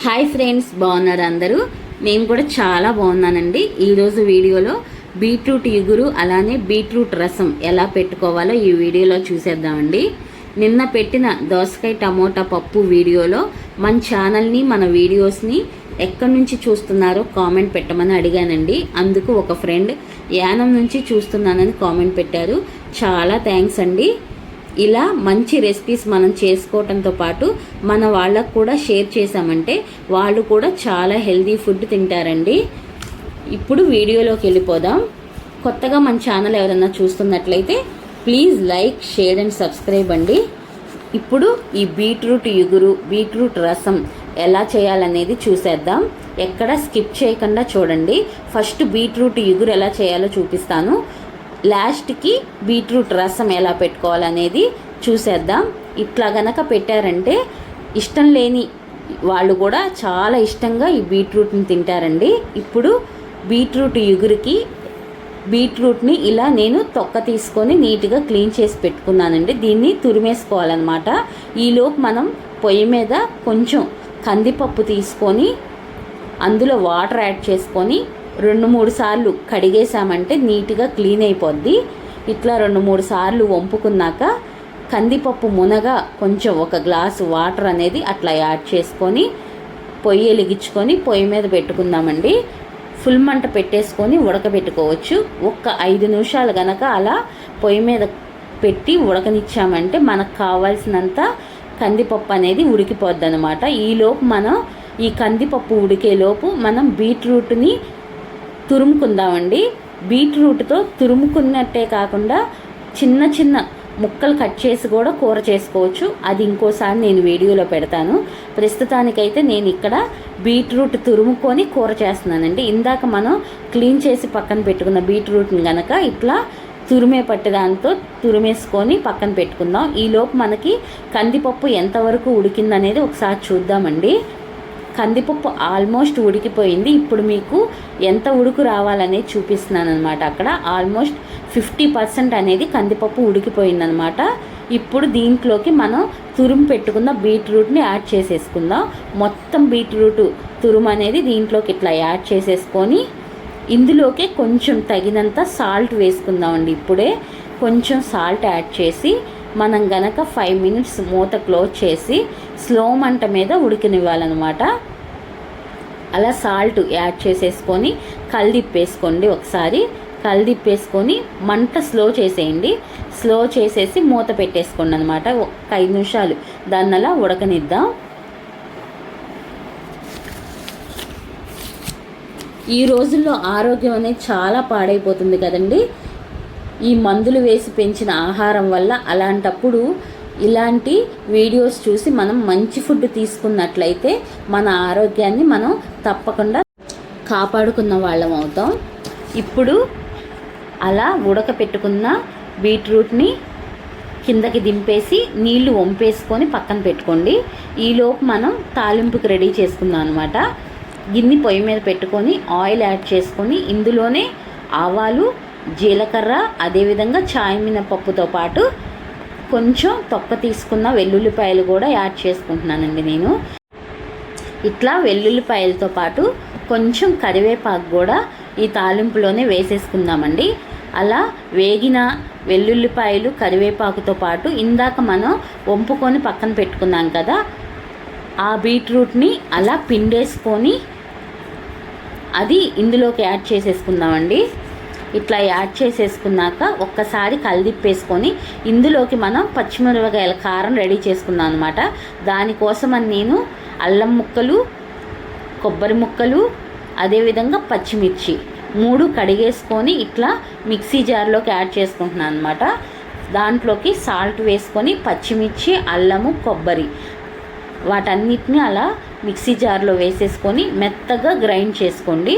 Hi friends బాగున్నారు అందరూ? నేను కూడా చాలా బాగున్నానండి. ఈరోజు వీడియోలో బీట్రూట్ ఇగురు అలానే బీట్రూట్ రసం ఎలా పెట్టుకోవాలో ఈ వీడియోలో చూసేద్దామండి. నిన్న పెట్టిన దోసకాయ టమోటా పప్పు వీడియోలో మన ఛానల్ని మన వీడియోస్ని ఎక్కడి నుంచి చూస్తున్నారో కామెంట్ పెట్టమని అడిగానండి. అందుకు ఒక ఫ్రెండ్ యానం నుంచి చూస్తున్నానని కామెంట్ పెట్టారు. చాలా థ్యాంక్స్ అండి. ఇలా మంచి రెసిపీస్ మనం చేసుకోవటంతో పాటు మన వాళ్ళకు కూడా షేర్ చేసామంటే వాళ్ళు కూడా చాలా హెల్దీ ఫుడ్ తింటారండి. ఇప్పుడు వీడియోలోకి వెళ్ళిపోదాం. కొత్తగా మన ఛానల్ ఎవరైనా చూస్తున్నట్లయితే please like share and subscribe అండి. ఇప్పుడు ఈ బీట్రూట్ ఎగురు బీట్రూట్ రసం ఎలా చేయాలనేది చూసేద్దాం. ఎక్కడ స్కిప్ చేయకుండా చూడండి. ఫస్ట్ బీట్రూట్ ఎగురు ఎలా చేయాలో చూపిస్తాను. లాస్ట్కి బీట్రూట్ రసం ఎలా పెట్టుకోవాలనేది చూసేద్దాం. ఇట్లా గనక పెట్టారంటే ఇష్టం లేని వాళ్ళు కూడా చాలా ఇష్టంగా ఈ బీట్రూట్ని తింటారండి. ఇప్పుడు బీట్రూట్ ఇగురికి బీట్రూట్ని ఇలా నేను తొక్క తీసుకొని నీట్గా క్లీన్ చేసి పెట్టుకున్నానండి. దీన్ని తురిమేసుకోవాలన్నమాట. ఈలోపు మనం పొయ్యి మీద కొంచెం కందిపప్పు తీసుకొని అందులో వాటర్ యాడ్ చేసుకొని రెండు మూడు సార్లు కడిగేసామంటే నీట్గా క్లీన్ అయిపోద్ది. ఇట్లా రెండు మూడు సార్లు వంపుకున్నాక కందిపప్పు మునగ కొంచెం ఒక గ్లాసు వాటర్ అనేది అట్లా యాడ్ చేసుకొని పొయ్యి వెలిగించుకొని పొయ్యి మీద పెట్టుకుందామండి. ఫుల్ మంట పెట్టేసుకొని ఉడకబెట్టుకోవచ్చు. ఒక్క ఐదు నిమిషాలు గనక అలా పొయ్యి మీద పెట్టి ఉడకనిచ్చామంటే మనకు కావాల్సినంత కందిపప్పు అనేది ఉడికిపోద్ది అనమాట ఈలోపు మనం ఈ కందిపప్పు ఉడికేలోపు మనం బీట్రూట్ని తురుముకుందామండి. బీట్రూట్తో తురుముకున్నట్టే కాకుండా చిన్న చిన్న ముక్కలు కట్ చేసి కూడా కూర చేసుకోవచ్చు. అది ఇంకోసారి నేను వీడియోలో పెడతాను. ప్రస్తుతానికైతే నేను ఇక్కడ బీట్రూట్ తురుముకొని కూర చేస్తున్నానండి. ఇందాక మనం క్లీన్ చేసి పక్కన పెట్టుకున్న బీట్రూట్ని కనుక ఇట్లా తురిమే పట్టేదాంతో తురిమేసుకొని పక్కన పెట్టుకుందాం. ఈలోపు మనకి కందిపప్పు ఎంతవరకు ఉడికిందనేది ఒకసారి చూద్దామండి. కందిపప్పు ఆల్మోస్ట్ ఉడికిపోయింది. ఇప్పుడు మీకు ఎంత ఉడుకు రావాలనేది చూపిస్తున్నాను అనమాట అక్కడ. ఆల్మోస్ట్ ఫిఫ్టీ పర్సెంట్ అనేది కందిపప్పు ఉడికిపోయిందనమాట ఇప్పుడు దీంట్లోకి మనం తురుము పెట్టుకున్న బీట్రూట్ని యాడ్ చేసేసుకుందాం. మొత్తం బీట్రూట్ తురుము అనేది దీంట్లోకి ఇట్లా యాడ్ చేసేసుకొని ఇందులోకే కొంచెం తగినంత సాల్ట్ వేసుకుందామండి ఇప్పుడే. కొంచెం సాల్ట్ యాడ్ చేసి మనం గనక ఫైవ్ మినిట్స్ మూత క్లోజ్ చేసి స్లో మంట మీద ఉడికినివ్వాలన్నమాట. అలా సాల్ట్ యాడ్ చేసేసుకొని కలిదిప్పేసుకోండి ఒకసారి. కలిదిప్పేసుకొని మంట స్లో చేసేయండి. స్లో చేసేసి మూత పెట్టేసుకోండి అనమాట ఒక ఐదు నిమిషాలు. దాన్ని అలా ఉడకనిద్దాం. ఈ రోజుల్లో ఆరోగ్యం అనేది చాలా పాడైపోతుంది కదండి. ఈ మందులు వేసి పెంచిన ఆహారం వల్ల అలాంటప్పుడు ఇలాంటి వీడియోస్ చూసి మనం మంచి ఫుడ్ తీసుకున్నట్లయితే మన ఆరోగ్యాన్ని మనం తప్పకుండా కాపాడుకున్న వాళ్ళం అవుతాం. ఇప్పుడు అలా ఉడకపెట్టుకున్న బీట్రూట్ని కిందకి దింపేసి నీళ్ళు వంపేసుకొని పక్కన పెట్టుకోండి. ఈలోపు మనం తాలింపుకి రెడీ చేసుకుందాం అనమాట గిన్నె పొయ్యి మీద పెట్టుకొని ఆయిల్ యాడ్ చేసుకొని ఇందులోనే ఆవాలు జీలకర్ర అదేవిధంగా చాయ్ మినపప్పుతో పాటు కొంచెం తొక్క తీసుకున్న వెల్లుల్లిపాయలు కూడా యాడ్ చేసుకుంటున్నానండి నేను. ఇట్లా వెల్లుల్లిపాయలతో పాటు కొంచెం కరివేపాకు కూడా ఈ తాలింపులోనే వేసేసుకుందామండి. అలా వేగిన వెల్లుల్లిపాయలు కరివేపాకుతో పాటు ఇందాక మనం వంపుకొని పక్కన పెట్టుకున్నాం కదా ఆ బీట్రూట్ని అలా పిండేసుకొని అది ఇందులోకి యాడ్ చేసేసుకుందామండి. ఇట్లా యాడ్ చేసేసుకున్నాక ఒక్కసారి కలిదిప్పేసుకొని ఇందులోకి మనం పచ్చిమిరపకాయల కారం రెడీ చేసుకున్నాం అనమాట దానికోసమని నేను అల్లం ముక్కలు కొబ్బరి ముక్కలు అదేవిధంగా పచ్చిమిర్చి మూడు కడిగేసుకొని ఇట్లా మిక్సీ జార్లోకి యాడ్ చేసుకుంటున్నాను అనమాట దాంట్లోకి సాల్ట్ వేసుకొని పచ్చిమిర్చి అల్లము కొబ్బరి వాటన్నిటిని అలా మిక్సీ జార్లో వేసేసుకొని మెత్తగా గ్రైండ్ చేసుకోండి.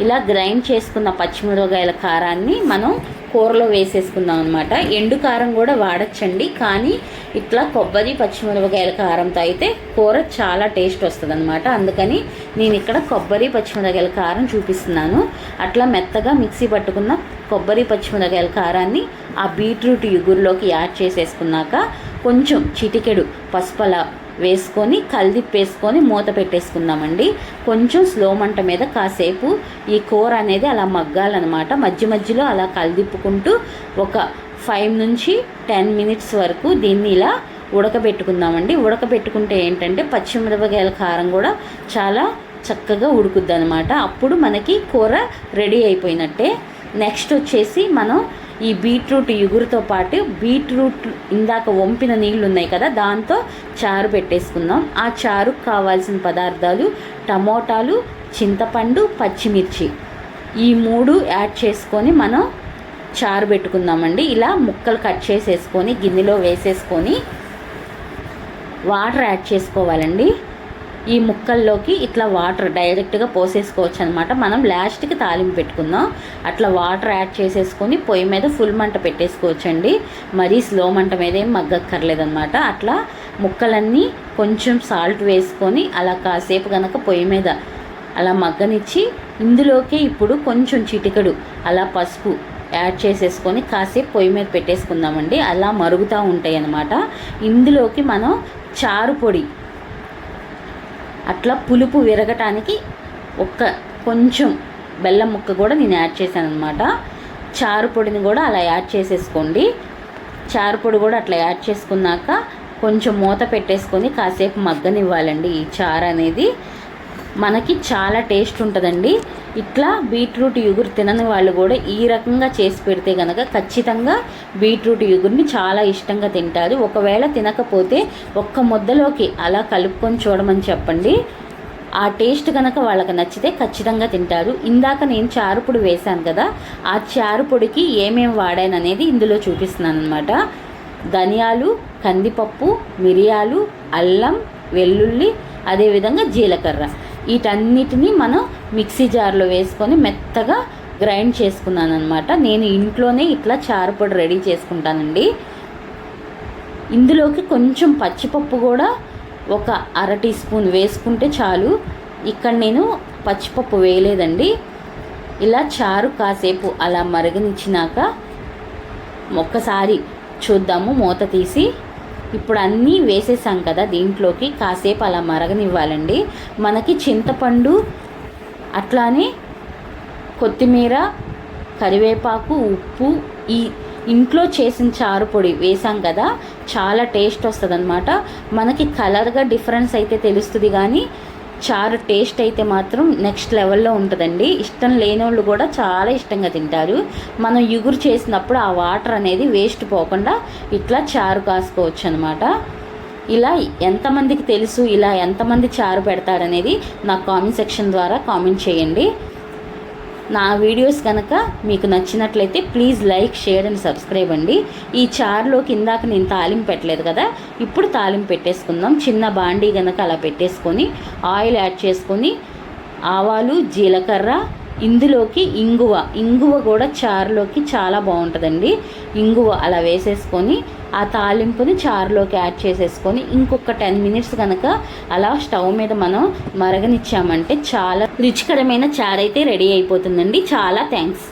ఇలా గ్రైండ్ చేసుకున్న పచ్చిమిరపకాయల కారాన్ని మనం కూరలో వేసేసుకుందాం అనమాట ఎండు కారం కూడా వాడచ్చండి కానీ ఇట్లా కొబ్బరి పచ్చిమిరపకాయల కారంతో అయితే కూర చాలా టేస్ట్ వస్తుంది అనమాట అందుకని నేను ఇక్కడ కొబ్బరి పచ్చిమిరపకాయల కారం చూపిస్తున్నాను. అట్లా మెత్తగా మిక్సీ పట్టుకున్న కొబ్బరి పచ్చిమిరపకాయల కారాన్ని ఆ బీట్రూట్ ఇగురులోకి యాడ్ చేసేసుకున్నాక కొంచెం చిటికెడు పసుపల వేసుకొని కలిదిప్పేసుకొని మూత పెట్టేసుకుందామండి. కొంచెం స్లో మంట మీద కాసేపు ఈ కూర అనేది అలా మగ్గాలన్నమాట. మధ్య మధ్యలో అలా కలిదిప్పుకుంటూ ఒక ఫైవ్ నుంచి టెన్ మినిట్స్ వరకు దీన్ని ఇలా ఉడకబెట్టుకుందామండి. ఉడకబెట్టుకుంటే ఏంటంటే పచ్చిమిరపకాయల కారం కూడా చాలా చక్కగా ఉడుకుద్ది అనమాట అప్పుడు మనకి కూర రెడీ అయిపోయినట్టే. నెక్స్ట్ వచ్చేసి మనం ఈ బీట్రూట్ ఇగురుతో పాటు బీట్రూట్ ఇందాక వంపిన నీళ్ళు ఉన్నాయి కదా దాంతో చారు పెట్టేసుకుందాం. ఆ చారుకు కావాల్సిన పదార్థాలు టమోటాలు చింతపండు పచ్చిమిర్చి. ఈ మూడు యాడ్ చేసుకొని మనం చారు పెట్టుకుందామండి. ఇలా ముక్కలు కట్ చేసేసుకొని గిన్నెలో వేసేసుకొని వాటర్ యాడ్ చేసుకోవాలండి. ఈ ముక్కల్లోకి ఇట్లా వాటర్ డైరెక్ట్గా పోసేసుకోవచ్చు అనమాట మనం లాస్ట్కి తాలింపు పెట్టుకుందాం. అట్లా వాటర్ యాడ్ చేసేసుకొని పొయ్యి మీద ఫుల్ మంట పెట్టేసుకోవచ్చండి. మరీ స్లో మంట మీద ఏం మగ్గక్కర్లేదనమాట అట్లా ముక్కలన్నీ కొంచెం సాల్ట్ వేసుకొని అలా కాసేపు కనుక పొయ్యి మీద అలా మగ్గనిచ్చి ఇందులోకి ఇప్పుడు కొంచెం చిటికడు అలా పసుపు యాడ్ చేసేసుకొని కాసేపు పొయ్యి మీద పెట్టేసుకుందామండి. అలా మరుగుతూ ఉంటాయి అన్నమాట ఇందులోకి మనం చారు పొడి అట్లా పులుపు విరగటానికి ఒక్క కొంచెం బెల్లం ముక్క కూడా నేను యాడ్ చేశాను అనమాట చారు పొడిని కూడా అలా యాడ్ చేసేసుకోండి. చారు పొడి కూడా అట్లా యాడ్ చేసుకున్నాక కొంచెం మూత పెట్టేసుకొని కాసేపు మగ్గనివ్వాలండి ఈ చారు అనేది. మనకి చాలా టేస్ట్ ఉంటుందండి. ఇట్లా బీట్రూట్ యుగురు తినని వాళ్ళు కూడా ఈ రకంగా చేసి పెడితే కనుక ఖచ్చితంగా బీట్రూట్ యుగురిని చాలా ఇష్టంగా తింటారు. ఒకవేళ తినకపోతే ఒక్క ముద్దలోకి అలా కలుపుకొని చూడమని చెప్పండి. ఆ టేస్ట్ కనుక వాళ్ళకి నచ్చితే ఖచ్చితంగా తింటారు. ఇందాక నేను చారుపొడి వేశాను కదా ఆ చారుపొడికి ఏమేమి వాడాను అనేది ఇందులో చూపిస్తున్నాను అనమాట ధనియాలు కందిపప్పు మిరియాలు అల్లం వెల్లుల్లి అదేవిధంగా జీలకర్ర. వీటన్నిటిని మనం మిక్సీ జార్లో వేసుకొని మెత్తగా గ్రైండ్ చేసుకున్నాను అనమాట నేను ఇంట్లోనే ఇట్లా చారుపొడి రెడీ చేసుకుంటానండి. ఇందులోకి కొంచెం పచ్చిపప్పు కూడా ఒక అర టీ స్పూన్ వేసుకుంటే చాలు. ఇక్కడ నేను పచ్చిపప్పు వేయలేదండి. ఇలా చారు కాసేపు అలా మరగనిచ్చినాక ఒక్కసారి చూద్దాము మూత తీసి. ఇప్పుడు అన్నీ వేసేసాం కదా దీంట్లోకి. కాసేపు అలా మరగనివ్వాలండి. మనకి చింతపండు అట్లానే కొత్తిమీర కరివేపాకు ఉప్పు ఈ ఇంట్లో చేసిన చారు పొడి వేసాం కదా. చాలా టేస్ట్ వస్తుంది అనమాట మనకి కలర్గా డిఫరెన్స్ అయితే తెలుస్తుంది కానీ చారు టేస్ట్ అయితే మాత్రం నెక్స్ట్ లెవెల్లో ఉంటుందండి. ఇష్టం లేని వాళ్ళు కూడా చాలా ఇష్టంగా తింటారు. మనం యుగురు చేసినప్పుడు ఆ వాటర్ అనేది వేస్ట్ పోకుండా ఇట్లా చారు కాసుకోవచ్చు అనమాట ఇలా ఎంతమందికి తెలుసు ఇలా ఎంతమంది చారు పెడతారనేది నా కామెంట్ సెక్షన్ ద్వారా కామెంట్ చేయండి. నా వీడియోస్ కనుక మీకు నచ్చినట్లయితే please like share and subscribe అండి. ఈ చారులో కిందాక నేను తాలింపు పెట్టలేదు కదా ఇప్పుడు తాలింపు పెట్టేసుకుందాం. చిన్న బాండీ కనుక అలా పెట్టేసుకొని ఆయిల్ యాడ్ చేసుకొని ఆవాలు జీలకర్ర ఇందులోకి ఇంగువ. ఇంగువ కూడా చారులోకి చాలా బాగుంటుందండి. ఇంగువ అలా వేసేసుకొని ఆ తాలింపుని చారులోకి యాడ్ చేసేసుకొని ఇంకొక టెన్ మినిట్స్ కనుక అలా స్టవ్ మీద మనం మరగనిచ్చామంటే చాలా రుచికరమైన చారు అయితే రెడీ అయిపోతుందండి. చాలా థ్యాంక్స్.